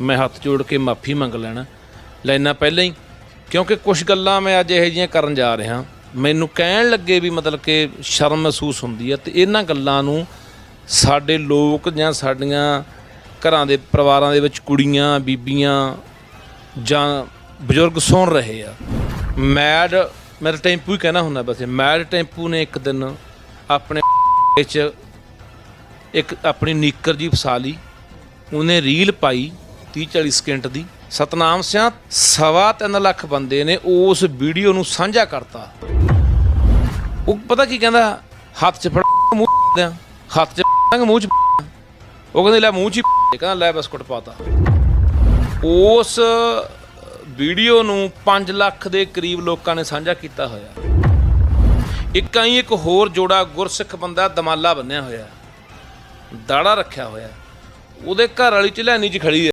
ਮੈਂ ਹੱਥ ਜੋੜ ਕੇ ਮਾਫੀ ਮੰਗ ਲੈਣਾ। ਲੈਣਾ ਪਹਿਲਾਂ ਹੀ, ਕਿਉਂਕਿ ਕੁਝ ਗੱਲਾਂ ਮੈਂ ਅੱਜ ਇਹੋ ਜਿਹੀਆਂ ਕਰਨ ਜਾ ਰਿਹਾ। ਮੈਨੂੰ ਕਹਿਣ ਲੱਗੇ ਵੀ ਮਤਲਬ ਕਿ ਸ਼ਰਮ ਮਹਿਸੂਸ ਹੁੰਦੀ ਹੈ ਤੇ ਇਹਨਾਂ ਗੱਲਾਂ ਨੂੰ ਸਾਡੇ ਲੋਕ ਜਾਂ ਸਾਡੀਆਂ ਘਰਾਂ ਦੇ ਪਰਿਵਾਰਾਂ ਦੇ ਵਿੱਚ ਕੁੜੀਆਂ, ਬੀਬੀਆਂ ਜਾਂ ਬਜ਼ੁਰਗ ਸੁਣ ਰਹੇ ਆ। ਮੈਡ, ਮੇਰਾ ਟੈਂਪੂ ਹੀ ਕਹਿਣਾ ਹੁੰਦਾ ਵੈਸੇ, ਮੈਡ ਟੈਂਪੂ ਨੇ ਇੱਕ ਦਿਨ ਆਪਣੇ ਵਿੱਚ ਇੱਕ ਆਪਣੀ ਨੀਕਰ ਜੀ ਫਸਾ ਲਈ, ਉਹਨੇ ਰੀਲ ਪਾਈ। 30 40 ਸਕਿੰਟ ਦੀ। ਸਤਨਾਮ ਸਿਆਂ, ਸਵਾ ਤਿੰਨ ਲੱਖ ਬੰਦੇ ਨੇ ਉਸ ਵੀਡੀਓ ਨੂੰ ਸਾਂਝਾ ਕਰਤਾ। ਉਹ ਪਤਾ ਕੀ ਕਹਿੰਦਾ? ਹੱਥ 'ਚ ਫੜ, ਮੂੰਹ ਦਿਆਂ ਹੱਥ 'ਚ ਫੜਾਂਗੇ ਮੂੰਹ 'ਚ ਉਹ ਕਹਿੰਦੇ, ਲੈ ਮੂੰਹ 'ਚ ਕਹਿੰਦਾ, ਲੈ ਬਿਸਕੁਟ ਪਾਤਾ। ਉਸ ਵੀਡੀਓ ਨੂੰ 5 ਲੱਖ ਦੇ ਕਰੀਬ ਲੋਕਾਂ ਨੇ ਸਾਂਝਾ ਕੀਤਾ ਹੋਇਆ। ਇੱਕ ਆਈ ਇੱਕ ਹੋਰ ਜੋੜਾ ਗੁਰਸਿੱਖ ਬੰਦਾ ਦਮਾਲਾ ਬੰਨਿਆ ਹੋਇਆ। ਦਾੜਾ ਰੱਖਿਆ ਹੋਇਆ। ਉਹਦੇ ਘਰ ਵਾਲੀ ਚ ਚ ਖੜੀ ਹੈ।